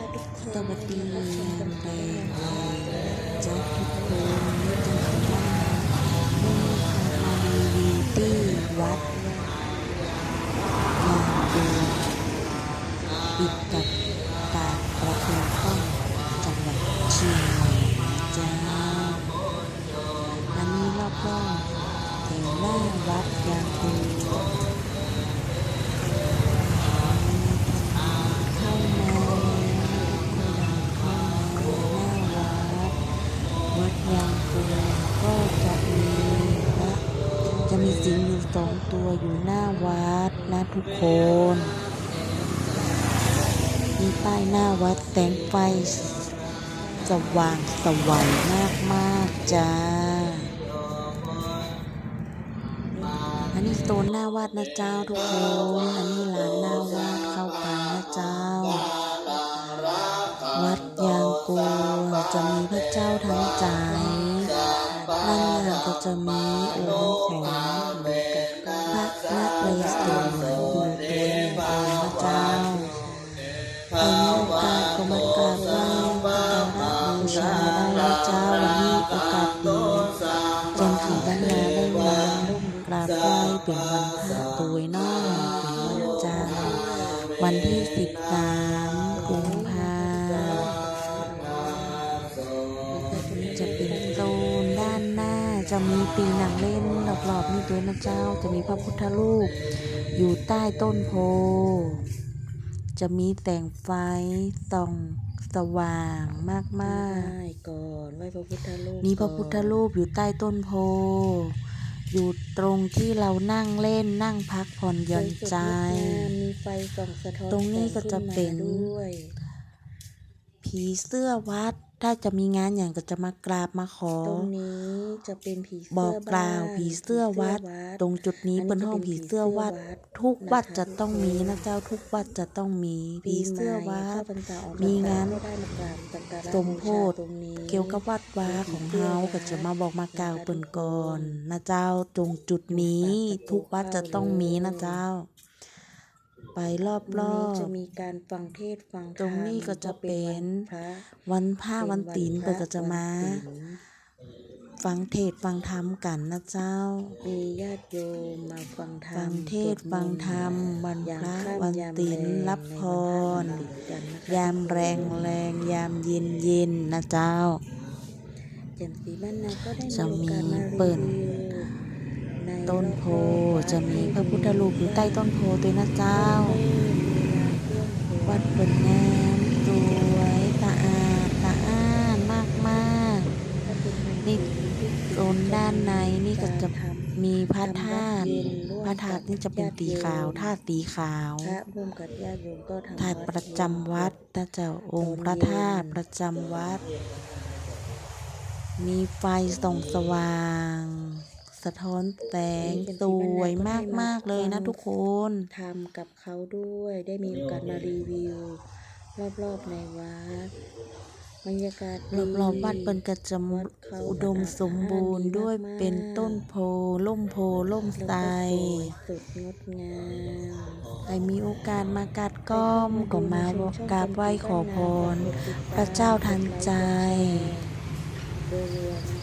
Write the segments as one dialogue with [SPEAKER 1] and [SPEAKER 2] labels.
[SPEAKER 1] ค่ะทุกคน
[SPEAKER 2] สวัสดี
[SPEAKER 1] รับชม
[SPEAKER 2] งา
[SPEAKER 1] กัน
[SPEAKER 2] น
[SPEAKER 1] ไป
[SPEAKER 2] แรงจ้าทุกคนนี่จะทำว่านี่ค่ะมารีวิวที่วัดยางดูปิดกับการประเพณีข้องจังหวัดเชียงใหม่จ้าอันนี้รอบๆแถวหน้าวัดยางดู สองตัวอยู่หน้าวัดนะทุกคน มีป้ายหน้าวัดแสงไฟสว่างสวัยมากมากจ้า อันนี้โซนหน้าวัดนะเจ้าทุกคน อันนี้ร้านหน้าวัดเข้าไปนะเจ้า วัดยางกูจะมีพระเจ้าทั้งใจด้านหน้าก็จะมีองค์ของ พระเรศวรอยู่ตัวหนึ่งองค์นะเจ้าพรมีโอกาสก็มากราบไหว้สักการะบูชาได้นะเจ้าวันนี้โอกาสดี จะมีปีหนังเล่นรอบๆนี่ด้วยนะเจ้า จะมีพระพุทธรูปอยู่ใต้ต้นโพ จะมีแสงไฟส่องสว่างมาก
[SPEAKER 1] ไหว้ก่อนไหว้พระพุทธรูป
[SPEAKER 2] ๆมีพระพุทธรูปอยู่ใต้ต้นโพ อยู่ตรงที่เรานั่งเล่นนั่งพักผ่อนหย่อนใจ
[SPEAKER 1] มีไฟส่องสะท้อน
[SPEAKER 2] ตรงนี้ก็จะเป็น
[SPEAKER 1] แสงขึ้นมาด้วย
[SPEAKER 2] ผีเสื้อวัด ถ้าจะมีงานอย่างก็จะมากราบมาขอ
[SPEAKER 1] ตรงนี้จะเป็นผีเสื้
[SPEAKER 2] บอกกล่าว
[SPEAKER 1] บ้น
[SPEAKER 2] ผีเสื้อวัด
[SPEAKER 1] ผีเสื้อ
[SPEAKER 2] ตรงจุดนี้เป็นห้องผีเสื้อวัด ทุกวัดจะต้องมีนะเจ้าทุกวัดจะต้องมีผีเสื้อวัด
[SPEAKER 1] ปีใหม่เข้าพรรษาออกพรรษ
[SPEAKER 2] มีงาน
[SPEAKER 1] ก็ได้มากราบสักการะ
[SPEAKER 2] สมโพธิ
[SPEAKER 1] บูชาตรงนี้
[SPEAKER 2] เกี่ยวกับวัดวาของเฮาก็จะมาบอกมากล่าวเปิ่นก่อนนะเจ้าตรงจุดนี้ ทุกวัดจะต้องมีนะเจ้า ไปรอบ
[SPEAKER 1] ตรงนี้จะ
[SPEAKER 2] ๆ
[SPEAKER 1] มีการฟังเทศน์ฟังธรรม
[SPEAKER 2] ตรงนี้ก็จะเป็น
[SPEAKER 1] พระ
[SPEAKER 2] วันผ้าวันตีน
[SPEAKER 1] เป็
[SPEAKER 2] เปิด
[SPEAKER 1] พ
[SPEAKER 2] ก็จะมา
[SPEAKER 1] วันศีล
[SPEAKER 2] ฟังเทศน์ฟังธรรมกันนะเจ้า
[SPEAKER 1] มีญาติโยมมาฟังธรรม
[SPEAKER 2] ฟังเทศน์
[SPEAKER 1] สวดมนต์
[SPEAKER 2] ฟังธรรมวัน
[SPEAKER 1] ยาม
[SPEAKER 2] พระ
[SPEAKER 1] ค่ำ
[SPEAKER 2] วัน
[SPEAKER 1] ยาม
[SPEAKER 2] ศีล
[SPEAKER 1] แง
[SPEAKER 2] รับพร
[SPEAKER 1] ในวันพะวันติดกันนะคะ
[SPEAKER 2] ยามแรงแรงยามเย็นเย็นนะเจ้า
[SPEAKER 1] แจ่มสีบ้านนาก็ได้
[SPEAKER 2] จะมี
[SPEAKER 1] โอกาสา
[SPEAKER 2] เปิด
[SPEAKER 1] รีวิวใน
[SPEAKER 2] ต้นโพจะมีพระพุทธรูปอยู่ใต้ต้นโพด้วยนะเจ้า วัดเป็นงามสวยสะอาดสะอ้านมากมากนี่โซนด้านในนี่ก็จะมีพระธาตุพระธาตุนี่จะเป็นสีขาวธาตุสีขาวธาตุประจำวัดนะเจ้าองค์พระธาตุประจำวัด มีไฟส่องสว่าง สะท้อนแสงสวยมาก ๆ เลยนะทุกคน
[SPEAKER 1] ทำกับเขาด้วยได้มีโอกาสมารีวิว รอบ ๆ ในวัดบรรยากาศดี
[SPEAKER 2] รอบๆวัดเป็นกระจมอุดมสมบูรณ์ด้วยเป็นต้นโพล่มโพล่ม
[SPEAKER 1] แล้ว
[SPEAKER 2] ไทร
[SPEAKER 1] ก็สวยสดงดงาม
[SPEAKER 2] ใครมีโอกาสมากัดก้อมก็มาบอกกราบไหว้ขอพร พระเจ้าทันใจ
[SPEAKER 1] โดย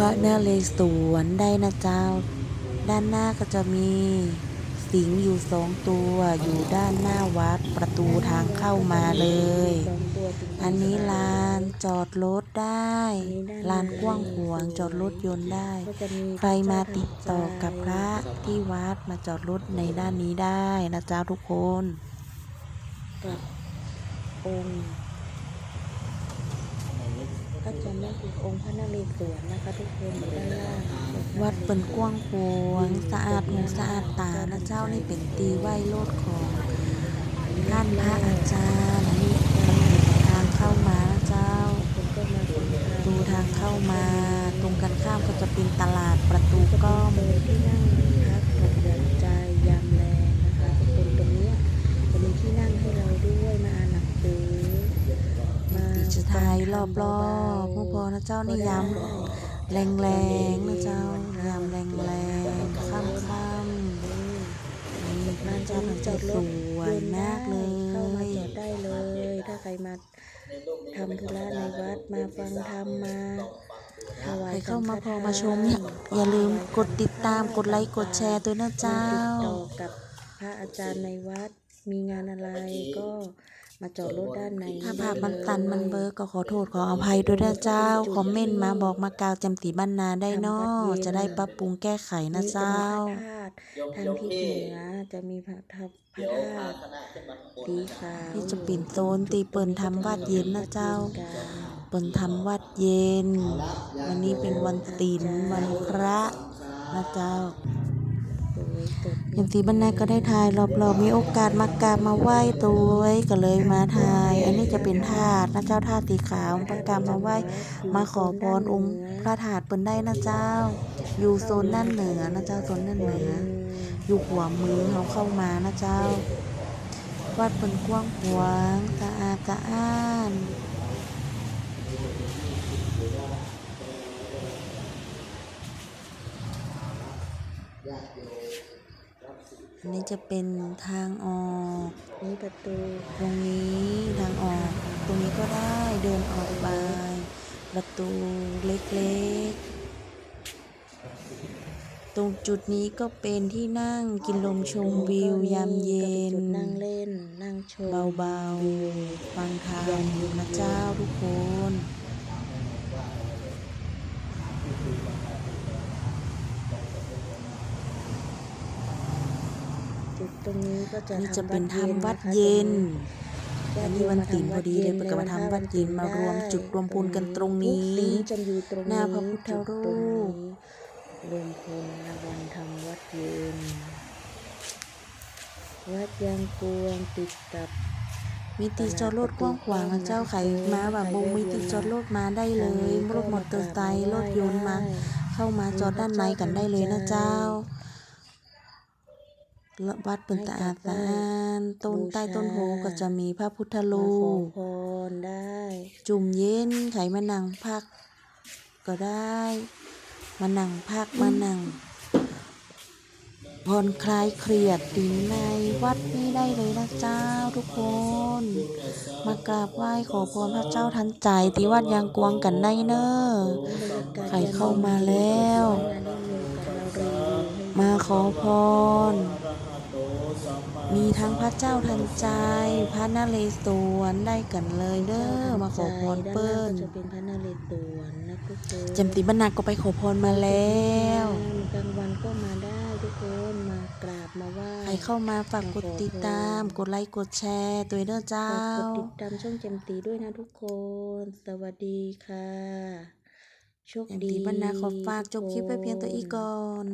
[SPEAKER 1] ระน
[SPEAKER 2] พระนเรศวรได้นะเจ้า ด้านหน้าก็จะมีสิงอยู่สองตัวอยู่ด้านหน้าวัดประตูทางเข้ามาเลย
[SPEAKER 1] อั
[SPEAKER 2] นนี้ลานจอดรถได้ลานกว้างขวางจอดรถยนต์ได้ ใครมาติดต่อกับพระที่วัดมาจอดรถในด้านนี้ได้นะเจ้าทุกคน
[SPEAKER 1] กับองค์ ก็จะไม่คือองค์พระนเรศวรนะคะทุกคนอยู่ด้านล่าง
[SPEAKER 2] วัดเป็นกว้างขวางสะอาดหูสะอาดตานะเจ้านี่เป็นตีไหวโลดของท่านพระอาจารย์อันนี้ทางเข้ามานะเจ้า
[SPEAKER 1] คนก็มาฟังธรรม
[SPEAKER 2] ดูทางเข้ามา ตรงกันข้ามก็จะเป็นตลาดประตูก้อม
[SPEAKER 1] โดยที่นั่งพักผ่อนหย่อนใจยามแรงนะคะทุกคนตรงเนี้ยจะมีที่นั่งให้เราด้วยมาอ่านหนังสือมา
[SPEAKER 2] ติดจะทายรอบร นะเจ้านี่ย้ำแรงแรงๆนะเจ้ายำแรงแรงๆค่ำค่ำนี่พระเจ้าทันใจสวยมากเล
[SPEAKER 1] เข้ามาจอดได้เลยถ้าใครมาทำธุระในวัดมาฟังธรรมมาถวาย
[SPEAKER 2] ใครเข้ามาพอมาชมเนี่ยอย่าลืมกดติดตามกดไลค์กดแชร์ด้วยนะเจ้า
[SPEAKER 1] ติดต่อกับพระอาจารย์ในวัดมีงานอะไรก็ มาจอดรถด้านใน
[SPEAKER 2] ถ้า
[SPEAKER 1] ได้
[SPEAKER 2] ภาพมัน
[SPEAKER 1] ลย
[SPEAKER 2] ตันมันเบลอร์ก็ขอโทษขออภัยด้วยนะเจ้า คอมเมนต์มาบอกมากล่าวจำตีบ้านนาได้เนอจะได้ปรับปรุงแก้ไขนะเจ้า
[SPEAKER 1] นี่จะมีพระธาตุทางทิศเหนือจะมีพระธาตุพระธาตุสีขาว
[SPEAKER 2] นี่จะเป็นโซนตีเปิ่นทำวัดเย็นนะเจ้า
[SPEAKER 1] กลาง
[SPEAKER 2] เปิ่นทำวัดเย็น วันนี้เป็นวันศีลวันพระนะเจ้า
[SPEAKER 1] สวยสด
[SPEAKER 2] อย่างตีบรรณาก็ได้ถ่ายรอบๆมีโอกาสมากราบมาไหว้ตัวไว้ก็เลยมาถ่าย อันนี้จะเป็นธาตุนะเจ้าธาตุสีขาวมากราบมาไหว้มาขอพรองค์พระธาตุเปิ้นได้นะเจ้า อยู่โซนด้านเหนือนะเจ้าโซนด้านเหนือ อยู่ขวมือเขาเข้ามานะเจ้า วัดเปิ้นกว้างขวางสะอาดสะอ้าน อันนี้จะเป็นทางออก
[SPEAKER 1] นี่ประตู
[SPEAKER 2] ตรงนี้ทางออก ตรงนี้ก็ได้เดินออกไป ประตูเล็กๆ ตรงจุดนี้ก็เป็นที่นั่งกินลมชมวิวยามเย็น
[SPEAKER 1] ก็ป็จุดนั่งเล่นนั่งชม
[SPEAKER 2] เบาๆ ฟังธรรมนะเจ้าทุกคน
[SPEAKER 1] ตรงนี้ก็จะ
[SPEAKER 2] นี่จะ
[SPEAKER 1] ทำ
[SPEAKER 2] เป็น
[SPEAKER 1] วัด
[SPEAKER 2] ทำวัด
[SPEAKER 1] เย็น
[SPEAKER 2] เย็น
[SPEAKER 1] นะคะ
[SPEAKER 2] อันนี้วันศีลพอดีเลยเปิดกับมาทำวัดเย็นมารวมจุดรวมพลกันตรงนี้
[SPEAKER 1] ทุกศีลจะอยู่ตรง
[SPEAKER 2] หน้าพระพุทธรูป
[SPEAKER 1] จุดตรงนี้รวมพลในวันทำวัดเย็น วัดยางกวงติดกับ
[SPEAKER 2] มีตีจอดรถกว้างขวางนะเจ้าไขมาแบบบงมีตีจอดรถมาได้เลยรถมอเตอร์ไซค์รถยนต์มา เข้ามาจอดด้านในกันได้เลยนะเจ้าและ วัดเป็นตาอาดสะอ้านต้นใต้ต้นโพก็จะมีพระพุทธ
[SPEAKER 1] มา
[SPEAKER 2] รู
[SPEAKER 1] ขอ
[SPEAKER 2] ป
[SPEAKER 1] พรได้
[SPEAKER 2] จุ่มเย็นไขมานั่งพัก ก็ได้ มานั่งพักมานั่งผ่อนคลายเครียดดินในวัดนี้ได้เลยนะเจ้าทุกคน มากราบไหว้ขอพรพระเจ้าทันใจที่วัดยางกวงกันได้เนอะใครเข้ามาแล้ว มาขอพร มีทั้งพระเจ้าทันใจ พระนเรศวรได้กันเลยเด้อมาขอพรเปิ้ล
[SPEAKER 1] จะเป็นพระนเรศวรนะทุกคน
[SPEAKER 2] จำติบรรณาก็ไปขอพรมาแล้ว
[SPEAKER 1] กลางวันก็มาได้ทุกคนมากราบมาไหว้
[SPEAKER 2] ใครเข้ามาฝากกดติดตามกดไลค์กดแชร์ตัวเด้อเจ้า
[SPEAKER 1] ฝากกดติดตามช่องแจมตีด้วยนะทุกคน สวัสดีค่ะโชค
[SPEAKER 2] จำ
[SPEAKER 1] ดี
[SPEAKER 2] ติบรรณาขอฝากจบคลิปไปเพียงตัวอีกก่อน